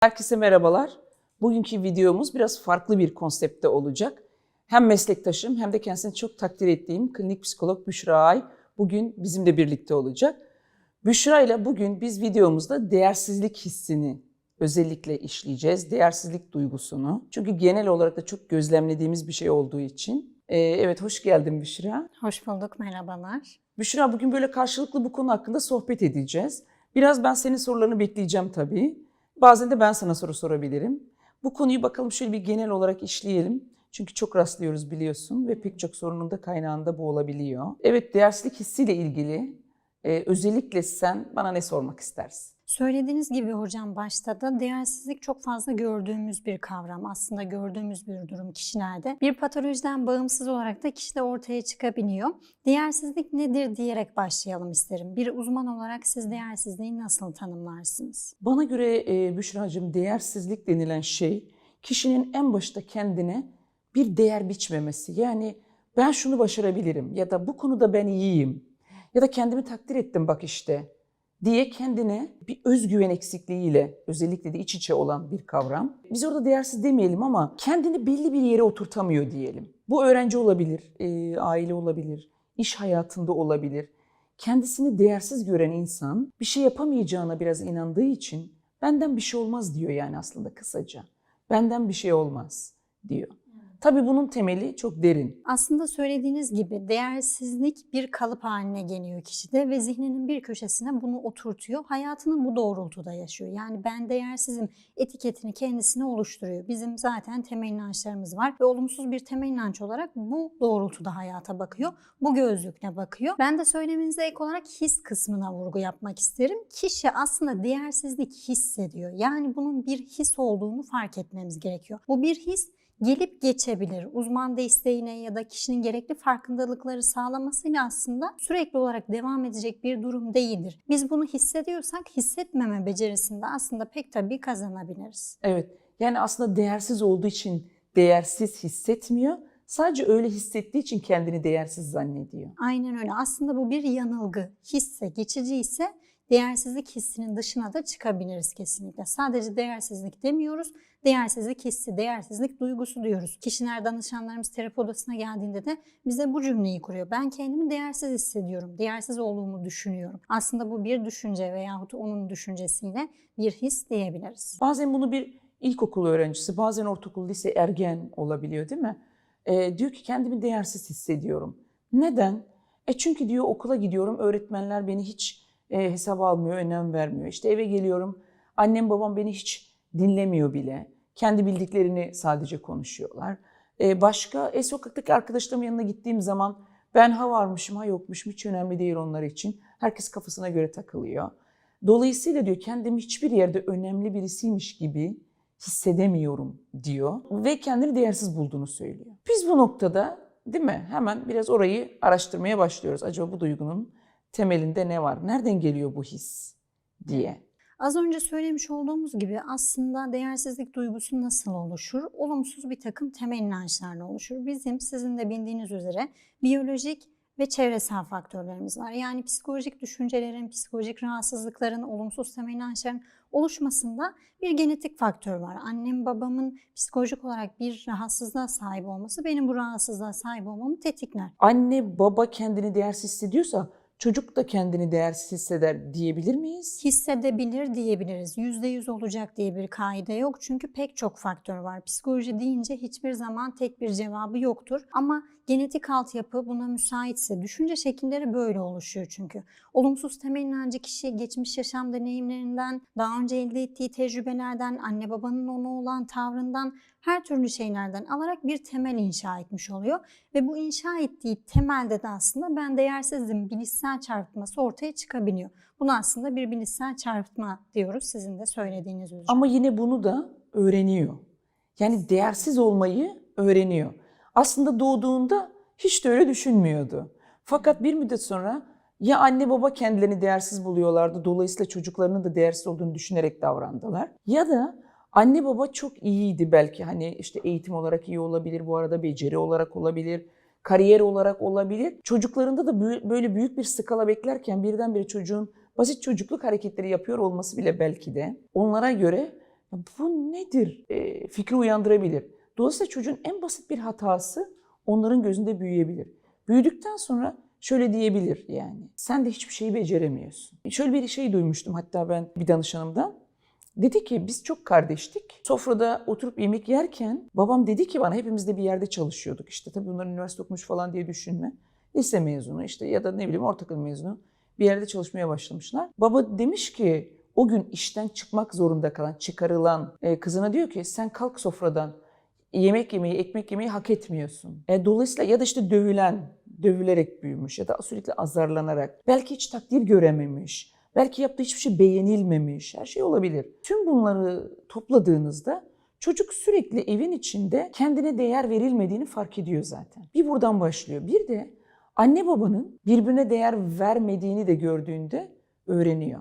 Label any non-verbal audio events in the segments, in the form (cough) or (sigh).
Herkese merhabalar. Bugünkü videomuz biraz farklı bir konseptte olacak. Hem meslektaşım hem de kendisini çok takdir ettiğim klinik psikolog Büşra Ay bugün bizimle birlikte olacak. Büşra ile bugün biz videomuzda değersizlik hissini özellikle işleyeceğiz. Değersizlik duygusunu. Çünkü genel olarak da çok gözlemlediğimiz bir şey olduğu için. Ee, evet hoş geldin Büşra. Hoş bulduk, merhabalar. Büşra bugün böyle karşılıklı bu konu hakkında sohbet edeceğiz. Biraz ben senin sorularını bekleyeceğim tabii. Bazen de ben sana soru sorabilirim. Bu konuyu bakalım şöyle bir genel olarak işleyelim. Çünkü çok rastlıyoruz biliyorsun ve pek çok sorunun da kaynağında bu olabiliyor. Evet değersizlik hissiyle ilgili e, özellikle sen bana ne sormak istersin? Söylediğiniz gibi hocam başta da değersizlik çok fazla gördüğümüz bir kavram. Aslında gördüğümüz bir durum kişilerde. Bir patolojiden bağımsız olarak da kişide ortaya çıkabiliyor. Değersizlik nedir diyerek başlayalım isterim. Bir uzman olarak siz değersizliği nasıl tanımlarsınız? Bana göre e, Büşra'cığım değersizlik denilen şey kişinin en başta kendine bir değer biçmemesi. Yani ben şunu başarabilirim ya da bu konuda ben iyiyim ya da kendimi takdir ettim bak işte diye kendine bir özgüven eksikliğiyle özellikle de iç içe olan bir kavram. Biz orada değersiz demeyelim ama kendini belli bir yere oturtamıyor diyelim. Bu öğrenci olabilir, e, aile olabilir, iş hayatında olabilir. Kendisini değersiz gören insan bir şey yapamayacağına biraz inandığı için benden bir şey olmaz diyor yani aslında kısaca. Benden bir şey olmaz diyor. Tabii bunun temeli çok derin. Aslında söylediğiniz gibi değersizlik bir kalıp haline geliyor kişide ve zihninin bir köşesine bunu oturtuyor. Hayatını bu doğrultuda yaşıyor. Yani ben değersizim etiketini kendisine oluşturuyor. Bizim zaten temel inançlarımız var ve olumsuz bir temel inanç olarak bu doğrultuda hayata bakıyor. Bu gözlükle bakıyor. Ben de söylemenize ek olarak his kısmına vurgu yapmak isterim. Kişi aslında değersizlik hissediyor. Yani bunun bir his olduğunu fark etmemiz gerekiyor. Bu bir his gelip geçebilir. Uzman desteğine ya da kişinin gerekli farkındalıkları sağlamasıyla aslında sürekli olarak devam edecek bir durum değildir. Biz bunu hissediyorsak hissetmeme becerisinde aslında pek tabii kazanabiliriz. Evet. Yani aslında değersiz olduğu için değersiz hissetmiyor. Sadece öyle hissettiği için kendini değersiz zannediyor. Aynen öyle. Aslında bu bir yanılgı. Hisse geçici ise değersizlik hissinin dışına da çıkabiliriz kesinlikle. Sadece değersizlik demiyoruz. Değersizlik hissi, değersizlik duygusu diyoruz. Kişiler danışanlarımız terapi odasına geldiğinde de bize bu cümleyi kuruyor. Ben kendimi değersiz hissediyorum. Değersiz olduğumu düşünüyorum. Aslında bu bir düşünce veyahut onun düşüncesiyle bir his diyebiliriz. Bazen bunu bir ilkokul öğrencisi, bazen ortaokul, lise, ergen olabiliyor değil mi? Ee, diyor ki kendimi değersiz hissediyorum. Neden? E çünkü diyor okula gidiyorum, öğretmenler beni hiç e, hesaba almıyor, önem vermiyor. İşte eve geliyorum, annem babam beni hiç dinlemiyor bile. Kendi bildiklerini sadece konuşuyorlar. E, başka, e, sokaktaki arkadaşlarımın yanına gittiğim zaman ben ha varmışım, ha yokmuşum hiç önemli değil onlar için. Herkes kafasına göre takılıyor. Dolayısıyla diyor kendimi hiçbir yerde önemli birisiymiş gibi hissedemiyorum diyor ve kendini değersiz bulduğunu söylüyor. Biz bu noktada değil mi hemen biraz orayı araştırmaya başlıyoruz. Acaba bu duygunun temelinde ne var? Nereden geliyor bu his diye. Az önce söylemiş olduğumuz gibi aslında değersizlik duygusu nasıl oluşur? Olumsuz bir takım temel inançlarla oluşur. Bizim sizin de bildiğiniz üzere biyolojik ve çevresel faktörlerimiz var. Yani psikolojik düşüncelerin, psikolojik rahatsızlıkların, olumsuz temel inançların oluşmasında bir genetik faktör var. Annem babamın psikolojik olarak bir rahatsızlığa sahip olması benim bu rahatsızlığa sahip olmamı tetikler. Anne baba kendini değersiz hissediyorsa çocuk da kendini değersiz hisseder diyebilir miyiz? Hissedebilir diyebiliriz. Yüzde yüz olacak diye bir kaide yok. Çünkü pek çok faktör var. Psikoloji deyince hiçbir zaman tek bir cevabı yoktur. Ama genetik altyapı buna müsaitse, düşünce şekilleri böyle oluşuyor çünkü. Olumsuz temel inancı kişi geçmiş yaşam deneyimlerinden, daha önce elde ettiği tecrübelerden, anne babanın ona olan tavrından, her türlü şeylerden alarak bir temel inşa etmiş oluyor. Ve bu inşa ettiği temelde de aslında ben değersizim bilişsel çarpıtması ortaya çıkabiliyor. Bunu aslında bir bilişsel çarpıtma diyoruz sizin de söylediğiniz üzere. Ama yine bunu da öğreniyor. Yani değersiz olmayı öğreniyor. Aslında doğduğunda hiç de öyle düşünmüyordu. Fakat bir müddet sonra ya anne baba kendilerini değersiz buluyorlardı. Dolayısıyla çocuklarının da değersiz olduğunu düşünerek davrandılar. Ya da anne baba çok iyiydi belki. Hani işte eğitim olarak iyi olabilir, bu arada beceri olarak olabilir, kariyer olarak olabilir. Çocuklarında da böyle büyük bir skala beklerken birdenbire çocuğun basit çocukluk hareketleri yapıyor olması bile belki de onlara göre bu nedir e, fikri uyandırabilir. Dolayısıyla çocuğun en basit bir hatası onların gözünde büyüyebilir. Büyüdükten sonra şöyle diyebilir yani. Sen de hiçbir şeyi beceremiyorsun. Şöyle bir şey duymuştum hatta ben bir danışanımdan. Dedi ki biz çok kardeştik. Sofrada oturup yemek yerken babam dedi ki bana hepimiz de bir yerde çalışıyorduk. İşte tabii bunlar üniversite okumuş falan diye düşünme. Lise mezunu işte ya da ne bileyim ortaokul mezunu bir yerde çalışmaya başlamışlar. Baba demiş ki o gün işten çıkmak zorunda kalan, çıkarılan e, kızına diyor ki sen kalk sofradan yemek yemeyi, ekmek yemeyi hak etmiyorsun. E, dolayısıyla ya da işte dövülen, dövülerek büyümüş ya da sürekli azarlanarak, belki hiç takdir görememiş, belki yaptığı hiçbir şey beğenilmemiş, her şey olabilir. Tüm bunları topladığınızda çocuk sürekli evin içinde kendine değer verilmediğini fark ediyor zaten. Bir buradan başlıyor. Bir de anne babanın birbirine değer vermediğini de gördüğünde öğreniyor.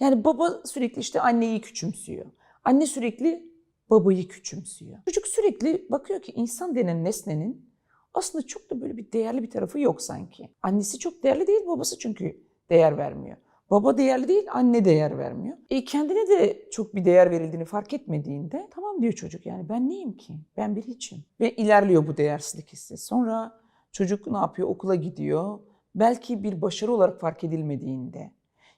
Yani baba sürekli işte anneyi küçümsüyor. Anne sürekli babayı küçümsüyor. Çocuk sürekli bakıyor ki insan denen nesnenin aslında çok da böyle bir değerli bir tarafı yok sanki. Annesi çok değerli değil, babası çünkü değer vermiyor. Baba değerli değil, anne değer vermiyor. E kendine de çok bir değer verildiğini fark etmediğinde tamam diyor çocuk yani ben neyim ki? Ben bir hiçim. Ve ilerliyor bu değersizlik hissi. Sonra çocuk ne yapıyor? Okula gidiyor. Belki bir başarı olarak fark edilmediğinde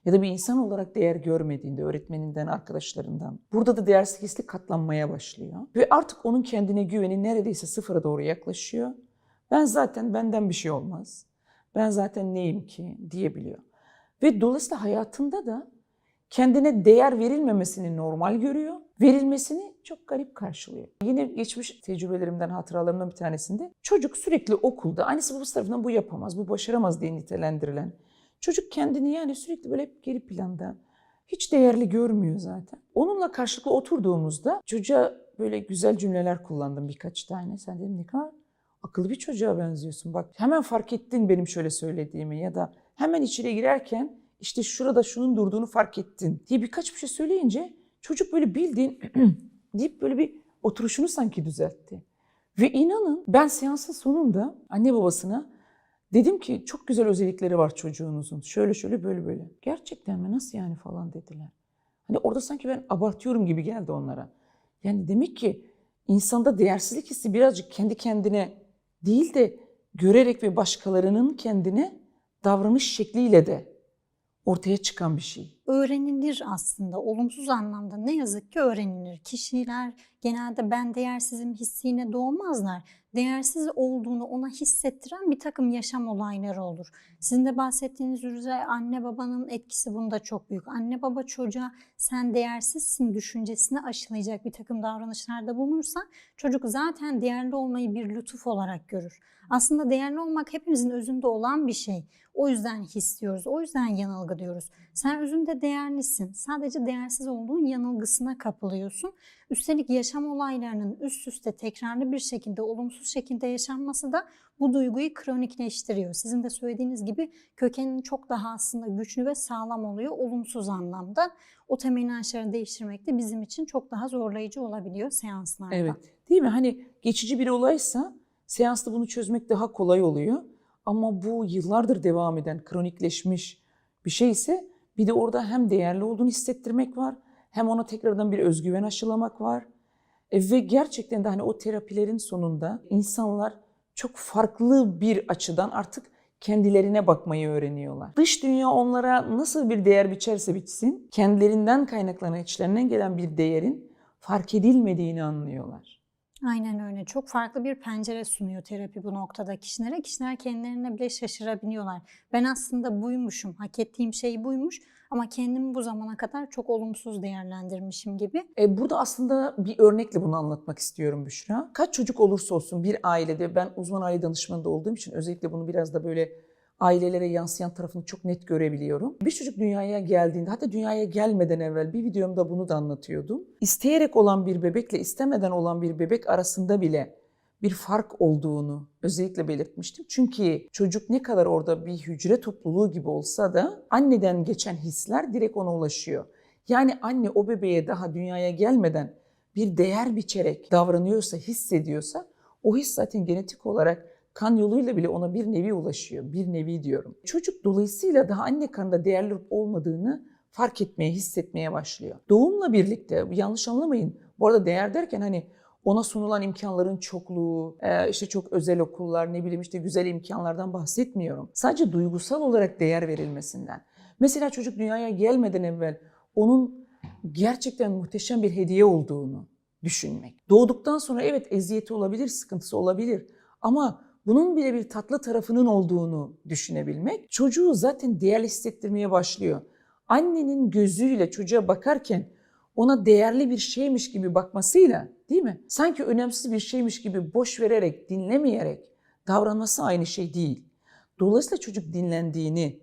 ya da bir insan olarak değer görmediğinde öğretmeninden, arkadaşlarından. Burada da değersizlik hissi katlanmaya başlıyor. Ve artık onun kendine güveni neredeyse sıfıra doğru yaklaşıyor. Ben zaten benden bir şey olmaz. Ben zaten neyim ki diyebiliyor. Ve dolayısıyla hayatında da kendine değer verilmemesini normal görüyor. Verilmesini çok garip karşılıyor. Yine geçmiş tecrübelerimden, hatıralarımdan bir tanesinde çocuk sürekli okulda annesi babası tarafından bu yapamaz, bu başaramaz diye nitelendirilen Çocuk kendini yani sürekli böyle hep geri planda, hiç değerli görmüyor zaten. Onunla karşılıklı oturduğumuzda çocuğa böyle güzel cümleler kullandım birkaç tane. Sen dedim ne kadar akıllı bir çocuğa benziyorsun. Bak hemen fark ettin benim şöyle söylediğimi ya da hemen içeri girerken işte şurada şunun durduğunu fark ettin diye birkaç bir şey söyleyince çocuk böyle bildiğin (clears throat) deyip böyle bir oturuşunu sanki düzeltti. Ve inanın ben seansın sonunda anne babasına Dedim ki çok güzel özellikleri var çocuğunuzun. Şöyle şöyle böyle böyle. Gerçekten mi nasıl yani falan dediler. Hani orada sanki ben abartıyorum gibi geldi onlara. Yani demek ki insanda değersizlik hissi birazcık kendi kendine değil de görerek ve başkalarının kendine davranış şekliyle de ortaya çıkan bir şey. Öğrenilir aslında. Olumsuz anlamda ne yazık ki öğrenilir. Kişiler genelde ben değersizim hissiyle doğmazlar. Değersiz olduğunu ona hissettiren bir takım yaşam olayları olur. Sizin de bahsettiğiniz üzere anne babanın etkisi bunda çok büyük. Anne baba çocuğa sen değersizsin düşüncesini aşılayacak bir takım davranışlarda bulunursa çocuk zaten değerli olmayı bir lütuf olarak görür. Aslında değerli olmak hepimizin özünde olan bir şey. O yüzden hissediyoruz, o yüzden yanılgı diyoruz. Sen özünde değerlisin. Sadece değersiz olduğun yanılgısına kapılıyorsun. Üstelik yaşam olaylarının üst üste tekrarlı bir şekilde, olumsuz şekilde yaşanması da bu duyguyu kronikleştiriyor. Sizin de söylediğiniz gibi kökenin çok daha aslında güçlü ve sağlam oluyor olumsuz anlamda. O temel inançları değiştirmek de bizim için çok daha zorlayıcı olabiliyor seanslarda. Evet. Değil mi? Hani geçici bir olaysa seansta bunu çözmek daha kolay oluyor. Ama bu yıllardır devam eden, kronikleşmiş bir şey ise bir de orada hem değerli olduğunu hissettirmek var, hem ona tekrardan bir özgüven aşılamak var. E, ve gerçekten de hani o terapilerin sonunda insanlar çok farklı bir açıdan artık kendilerine bakmayı öğreniyorlar. Dış dünya onlara nasıl bir değer biçerse biçsin, kendilerinden kaynaklanan içlerinden gelen bir değerin fark edilmediğini anlıyorlar. Aynen öyle. Çok farklı bir pencere sunuyor terapi bu noktada kişilere. Kişiler kendilerine bile şaşırabiliyorlar. Ben aslında buymuşum, hak ettiğim şey buymuş ama kendimi bu zamana kadar çok olumsuz değerlendirmişim gibi. E, burada aslında bir örnekle bunu anlatmak istiyorum Büşra. Kaç çocuk olursa olsun bir ailede, ben uzman aile danışmanı da olduğum için özellikle bunu biraz da böyle ailelere yansıyan tarafını çok net görebiliyorum. Bir çocuk dünyaya geldiğinde, hatta dünyaya gelmeden evvel bir videomda bunu da anlatıyordum. İsteyerek olan bir bebekle istemeden olan bir bebek arasında bile bir fark olduğunu özellikle belirtmiştim. Çünkü çocuk ne kadar orada bir hücre topluluğu gibi olsa da anneden geçen hisler direkt ona ulaşıyor. Yani anne o bebeğe daha dünyaya gelmeden bir değer biçerek davranıyorsa, hissediyorsa o his zaten genetik olarak kan yoluyla bile ona bir nevi ulaşıyor. Bir nevi diyorum. Çocuk dolayısıyla daha anne kanında değerli olmadığını fark etmeye, hissetmeye başlıyor. Doğumla birlikte yanlış anlamayın. Bu arada değer derken hani ona sunulan imkanların çokluğu, e, işte çok özel okullar, ne bileyim işte güzel imkanlardan bahsetmiyorum. Sadece duygusal olarak değer verilmesinden. Mesela çocuk dünyaya gelmeden evvel onun gerçekten muhteşem bir hediye olduğunu düşünmek. Doğduktan sonra evet eziyeti olabilir, sıkıntısı olabilir ama bunun bile bir tatlı tarafının olduğunu düşünebilmek çocuğu zaten değerli hissettirmeye başlıyor. Annenin gözüyle çocuğa bakarken ona değerli bir şeymiş gibi bakmasıyla değil mi? Sanki önemsiz bir şeymiş gibi boş vererek, dinlemeyerek davranması aynı şey değil. Dolayısıyla çocuk dinlendiğini,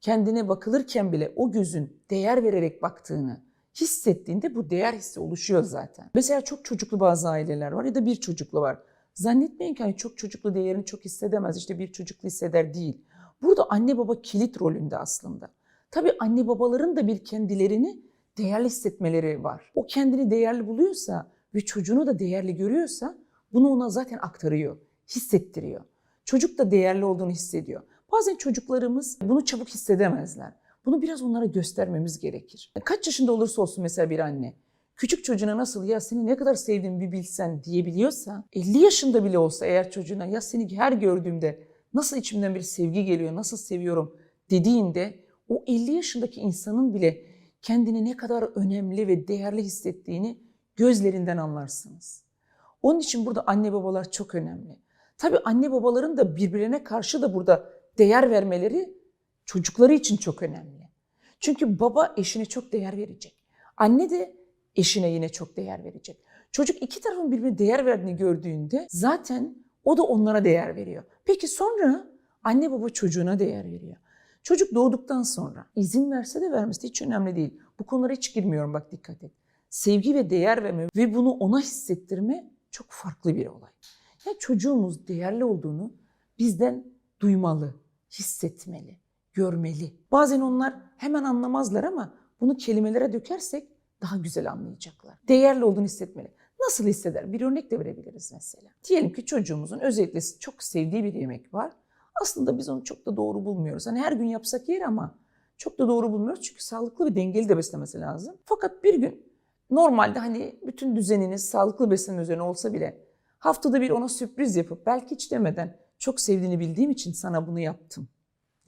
kendine bakılırken bile o gözün değer vererek baktığını hissettiğinde bu değer hissi oluşuyor zaten. Mesela çok çocuklu bazı aileler var ya da bir çocuklu var. Zannetmeyin ki hani çok çocuklu değerini çok hissedemez, işte bir çocuklu hisseder değil. Burada anne baba kilit rolünde aslında. Tabii anne babaların da bir kendilerini değerli hissetmeleri var. O kendini değerli buluyorsa ve çocuğunu da değerli görüyorsa bunu ona zaten aktarıyor, hissettiriyor. Çocuk da değerli olduğunu hissediyor. Bazen çocuklarımız bunu çabuk hissedemezler. Bunu biraz onlara göstermemiz gerekir. Kaç yaşında olursa olsun mesela bir anne küçük çocuğuna nasıl ya seni ne kadar sevdiğimi bir bilsen diyebiliyorsa 50 yaşında bile olsa eğer çocuğuna ya seni her gördüğümde nasıl içimden bir sevgi geliyor, nasıl seviyorum dediğinde o 50 yaşındaki insanın bile kendini ne kadar önemli ve değerli hissettiğini gözlerinden anlarsınız. Onun için burada anne babalar çok önemli. Tabii anne babaların da birbirine karşı da burada değer vermeleri çocukları için çok önemli. Çünkü baba eşine çok değer verecek. Anne de eşine yine çok değer verecek. Çocuk iki tarafın birbirine değer verdiğini gördüğünde zaten o da onlara değer veriyor. Peki sonra anne baba çocuğuna değer veriyor. Çocuk doğduktan sonra izin verse de vermesi de hiç önemli değil. Bu konulara hiç girmiyorum bak dikkat et. Sevgi ve değer verme ve bunu ona hissettirme çok farklı bir olay. Yani çocuğumuz değerli olduğunu bizden duymalı, hissetmeli, görmeli. Bazen onlar hemen anlamazlar ama bunu kelimelere dökersek daha güzel anlayacaklar. Değerli olduğunu hissetmeli. Nasıl hisseder? Bir örnek de verebiliriz mesela. Diyelim ki çocuğumuzun özellikle çok sevdiği bir yemek var. Aslında biz onu çok da doğru bulmuyoruz. Hani her gün yapsak yer ama çok da doğru bulmuyoruz. Çünkü sağlıklı ve dengeli de beslemesi lazım. Fakat bir gün normalde hani bütün düzeniniz sağlıklı beslenme üzerine olsa bile haftada bir ona sürpriz yapıp belki hiç demeden çok sevdiğini bildiğim için sana bunu yaptım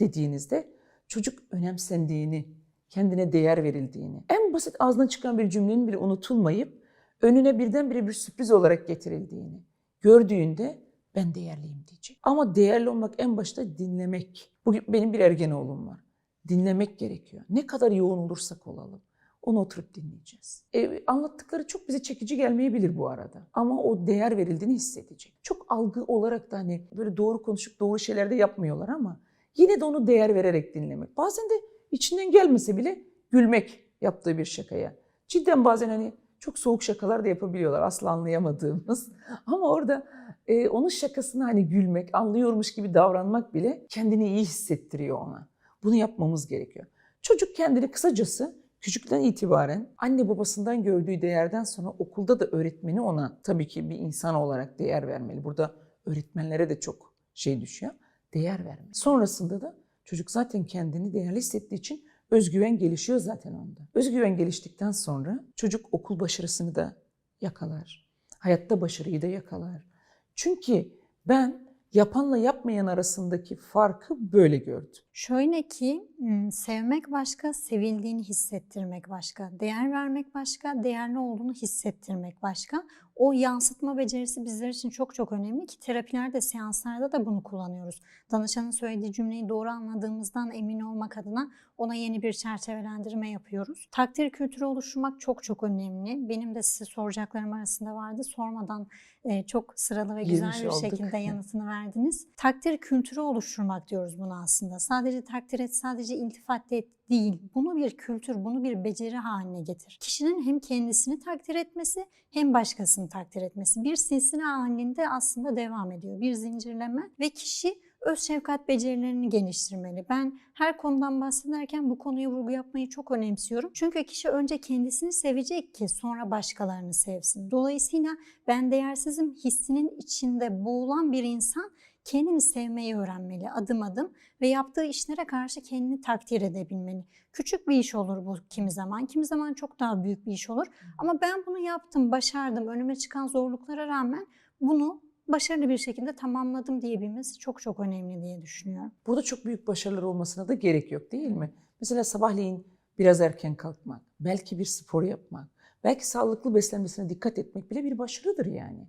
dediğinizde çocuk önemsendiğini, kendine değer verildiğini, en basit ağzından çıkan bir cümlenin bile unutulmayıp önüne birdenbire bir sürpriz olarak getirildiğini gördüğünde ben değerliyim diyecek. Ama değerli olmak en başta dinlemek. Bugün benim bir ergen oğlum var. Dinlemek gerekiyor. Ne kadar yoğun olursak olalım. Onu oturup dinleyeceğiz. E, anlattıkları çok bize çekici gelmeyebilir bu arada. Ama o değer verildiğini hissedecek. Çok algı olarak da hani böyle doğru konuşup doğru şeyler de yapmıyorlar ama yine de onu değer vererek dinlemek. Bazen de içinden gelmese bile gülmek yaptığı bir şakaya. Cidden bazen hani çok soğuk şakalar da yapabiliyorlar asla anlayamadığımız. (laughs) Ama orada e, onun şakasına hani gülmek, anlıyormuş gibi davranmak bile kendini iyi hissettiriyor ona. Bunu yapmamız gerekiyor. Çocuk kendini kısacası küçükten itibaren anne babasından gördüğü değerden sonra okulda da öğretmeni ona tabii ki bir insan olarak değer vermeli. Burada öğretmenlere de çok şey düşüyor. Değer vermeli. Sonrasında da çocuk zaten kendini değerli hissettiği için özgüven gelişiyor zaten onda. Özgüven geliştikten sonra çocuk okul başarısını da yakalar. Hayatta başarıyı da yakalar. Çünkü ben yapanla yapmayan arasındaki farkı böyle gördüm. Şöyle ki m, sevmek başka, sevildiğini hissettirmek başka, değer vermek başka, değerli olduğunu hissettirmek başka. O yansıtma becerisi bizler için çok çok önemli ki terapilerde, seanslarda da bunu kullanıyoruz. Danışanın söylediği cümleyi doğru anladığımızdan emin olmak adına ona yeni bir çerçevelendirme yapıyoruz. Takdir kültürü oluşturmak çok çok önemli. Benim de size soracaklarım arasında vardı. Sormadan e, çok sıralı ve güzel Girmiş bir olduk. şekilde (laughs) yanıtını verdiniz. Takdir kültürü oluşturmak diyoruz buna aslında. Sadece takdir et, sadece iltifat et değil. Bunu bir kültür, bunu bir beceri haline getir. Kişinin hem kendisini takdir etmesi hem başkasını takdir etmesi. Bir silsile halinde aslında devam ediyor. Bir zincirleme ve kişi öz şefkat becerilerini geliştirmeli. Ben her konudan bahsederken bu konuya vurgu yapmayı çok önemsiyorum. Çünkü kişi önce kendisini sevecek ki sonra başkalarını sevsin. Dolayısıyla ben değersizim hissinin içinde boğulan bir insan kendini sevmeyi öğrenmeli adım adım ve yaptığı işlere karşı kendini takdir edebilmeli. Küçük bir iş olur bu kimi zaman, kimi zaman çok daha büyük bir iş olur. Ama ben bunu yaptım, başardım, önüme çıkan zorluklara rağmen bunu başarılı bir şekilde tamamladım diyebilmesi çok çok önemli diye düşünüyorum. Burada çok büyük başarılar olmasına da gerek yok değil mi? Mesela sabahleyin biraz erken kalkmak, belki bir spor yapmak, belki sağlıklı beslenmesine dikkat etmek bile bir başarıdır yani.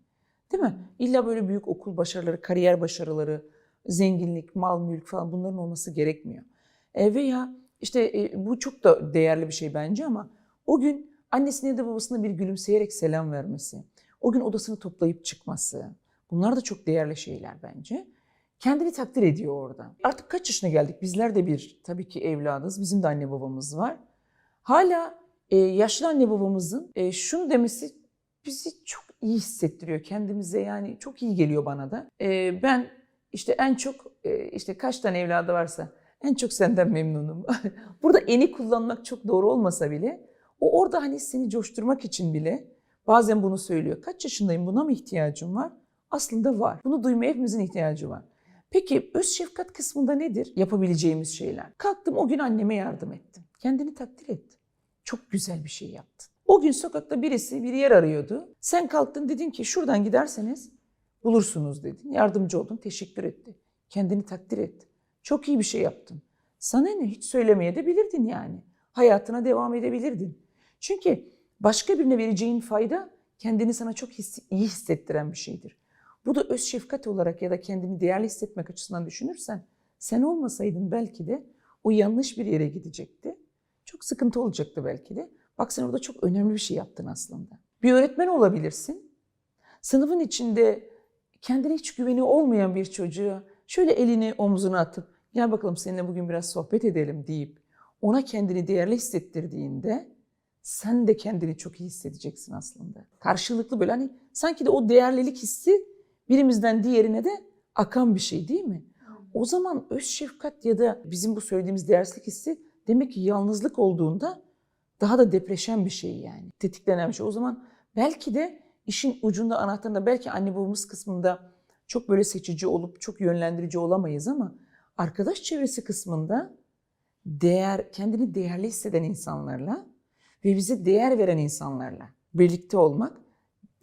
Değil mi? İlla böyle büyük okul başarıları, kariyer başarıları, zenginlik, mal, mülk falan bunların olması gerekmiyor. E, veya işte e, bu çok da değerli bir şey bence ama o gün annesine ya da babasına bir gülümseyerek selam vermesi, o gün odasını toplayıp çıkması, bunlar da çok değerli şeyler bence. Kendini takdir ediyor orada. Artık kaç yaşına geldik? Bizler de bir tabii ki evladız. Bizim de anne babamız var. Hala e, yaşlı anne babamızın e, şunu demesi bizi çok iyi hissettiriyor kendimize yani çok iyi geliyor bana da. E, ben işte en çok e, işte kaç tane evladı varsa en çok senden memnunum. (laughs) Burada eni kullanmak çok doğru olmasa bile o orada hani seni coşturmak için bile bazen bunu söylüyor. Kaç yaşındayım buna mı ihtiyacım var? Aslında var. Bunu duymaya hepimizin ihtiyacı var. Peki öz şefkat kısmında nedir yapabileceğimiz şeyler? Kalktım o gün anneme yardım ettim. Kendini takdir et. Çok güzel bir şey yaptın. O gün sokakta birisi bir yer arıyordu. Sen kalktın dedin ki şuradan giderseniz bulursunuz dedin. Yardımcı oldun, teşekkür etti. Kendini takdir et. Çok iyi bir şey yaptın. Sana ne hiç söylemeye de bilirdin yani. Hayatına devam edebilirdin. Çünkü başka birine vereceğin fayda kendini sana çok iyi hissettiren bir şeydir. Bu da öz şefkat olarak ya da kendini değerli hissetmek açısından düşünürsen sen olmasaydın belki de o yanlış bir yere gidecekti. Çok sıkıntı olacaktı belki de. Bak sen orada çok önemli bir şey yaptın aslında. Bir öğretmen olabilirsin. Sınıfın içinde kendine hiç güveni olmayan bir çocuğa şöyle elini omzuna atıp gel bakalım seninle bugün biraz sohbet edelim deyip ona kendini değerli hissettirdiğinde sen de kendini çok iyi hissedeceksin aslında. Karşılıklı böyle hani sanki de o değerlilik hissi birimizden diğerine de akan bir şey değil mi? O zaman öz şefkat ya da bizim bu söylediğimiz değersizlik hissi demek ki yalnızlık olduğunda daha da depreşen bir şey yani. Tetiklenen bir şey. O zaman belki de işin ucunda anahtarında belki anne babamız kısmında çok böyle seçici olup çok yönlendirici olamayız ama arkadaş çevresi kısmında değer kendini değerli hisseden insanlarla ve bize değer veren insanlarla birlikte olmak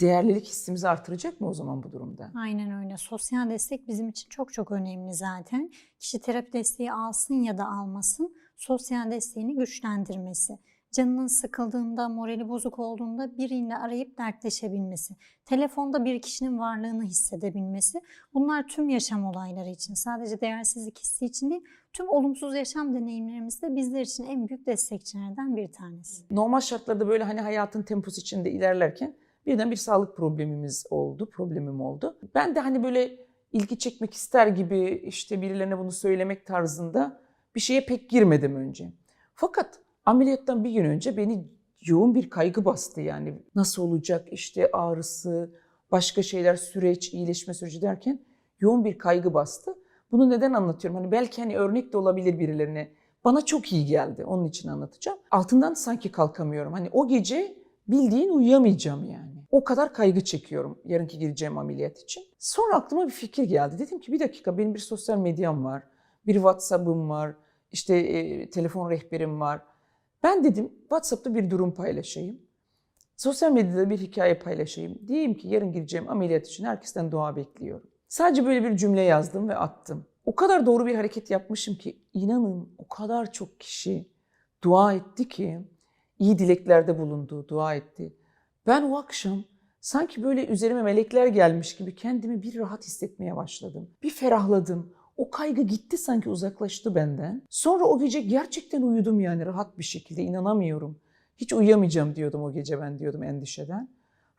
değerlilik hissimizi artıracak mı o zaman bu durumda? Aynen öyle. Sosyal destek bizim için çok çok önemli zaten. Kişi terapi desteği alsın ya da almasın, sosyal desteğini güçlendirmesi. Canının sıkıldığında, morali bozuk olduğunda biriyle arayıp dertleşebilmesi. Telefonda bir kişinin varlığını hissedebilmesi. Bunlar tüm yaşam olayları için, sadece değersizlik hissi için değil, tüm olumsuz yaşam deneyimlerimizde bizler için en büyük destekçilerden bir tanesi. Normal şartlarda böyle hani hayatın temposu içinde ilerlerken birden bir sağlık problemimiz oldu, problemim oldu. Ben de hani böyle ilgi çekmek ister gibi işte birilerine bunu söylemek tarzında bir şeye pek girmedim önce. Fakat ameliyattan bir gün önce beni yoğun bir kaygı bastı yani. Nasıl olacak işte ağrısı, başka şeyler, süreç, iyileşme süreci derken yoğun bir kaygı bastı. Bunu neden anlatıyorum? Hani belki hani örnek de olabilir birilerine. Bana çok iyi geldi. Onun için anlatacağım. Altından sanki kalkamıyorum. Hani o gece bildiğin uyuyamayacağım yani. O kadar kaygı çekiyorum yarınki gireceğim ameliyat için. Sonra aklıma bir fikir geldi. Dedim ki bir dakika benim bir sosyal medyam var. Bir WhatsApp'ım var. işte e, telefon rehberim var. Ben dedim WhatsApp'ta bir durum paylaşayım. Sosyal medyada bir hikaye paylaşayım. Diyeyim ki yarın gireceğim ameliyat için herkesten dua bekliyorum. Sadece böyle bir cümle yazdım ve attım. O kadar doğru bir hareket yapmışım ki inanın o kadar çok kişi dua etti ki iyi dileklerde bulundu, dua etti. Ben o akşam sanki böyle üzerime melekler gelmiş gibi kendimi bir rahat hissetmeye başladım. Bir ferahladım. O kaygı gitti sanki uzaklaştı benden. Sonra o gece gerçekten uyudum yani rahat bir şekilde inanamıyorum. Hiç uyuyamayacağım diyordum o gece ben diyordum endişeden.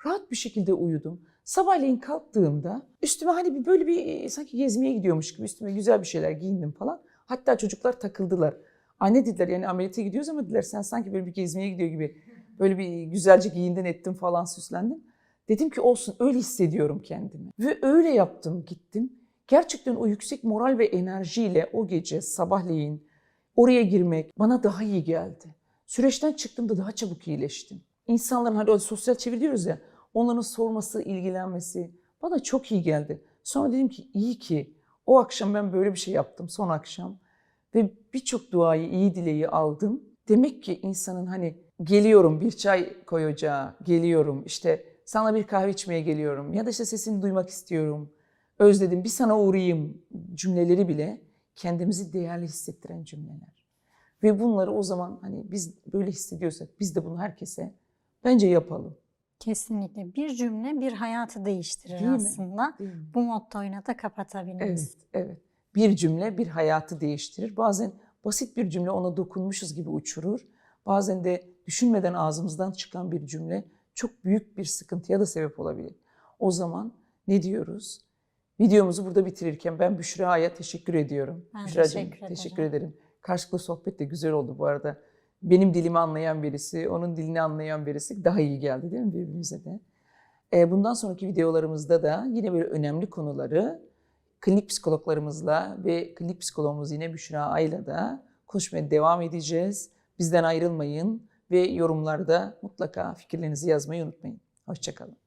Rahat bir şekilde uyudum. Sabahleyin kalktığımda üstüme hani bir böyle bir e, sanki gezmeye gidiyormuş gibi üstüme güzel bir şeyler giyindim falan. Hatta çocuklar takıldılar. Anne dediler yani ameliyata gidiyoruz ama dediler sen sanki böyle bir gezmeye gidiyor gibi böyle bir güzelce giyindin ettin falan süslendin. Dedim ki olsun öyle hissediyorum kendimi. Ve öyle yaptım gittim. Gerçekten o yüksek moral ve enerjiyle o gece sabahleyin oraya girmek bana daha iyi geldi. Süreçten çıktığımda daha çabuk iyileştim. İnsanların hani sosyal çeviri diyoruz ya onların sorması, ilgilenmesi bana çok iyi geldi. Sonra dedim ki iyi ki O akşam ben böyle bir şey yaptım son akşam ve birçok duayı, iyi dileği aldım. Demek ki insanın hani geliyorum bir çay koy ocağa, geliyorum işte sana bir kahve içmeye geliyorum ya da işte sesini duymak istiyorum, özledim bir sana uğrayayım cümleleri bile kendimizi değerli hissettiren cümleler. Ve bunları o zaman hani biz böyle hissediyorsak biz de bunu herkese bence yapalım. Kesinlikle. Bir cümle bir hayatı değiştirir Değil mi? aslında. Değil mi? Bu mottoyla da kapatabiliriz. Evet, evet. Bir cümle bir hayatı değiştirir. Bazen basit bir cümle ona dokunmuşuz gibi uçurur. Bazen de düşünmeden ağzımızdan çıkan bir cümle çok büyük bir sıkıntıya da sebep olabilir. O zaman ne diyoruz? Videomuzu burada bitirirken ben Büşra'ya teşekkür ediyorum. Ben Büşra'cığım, teşekkür ederim. teşekkür ederim. Karşılıklı sohbet de güzel oldu bu arada. Benim dilimi anlayan birisi, onun dilini anlayan birisi daha iyi geldi değil mi birbirimize de? Ee, Bundan sonraki videolarımızda da yine böyle önemli konuları klinik psikologlarımızla ve klinik psikologumuz yine Büşra Ay'la da konuşmaya devam edeceğiz. Bizden ayrılmayın ve yorumlarda mutlaka fikirlerinizi yazmayı unutmayın. Hoşçakalın.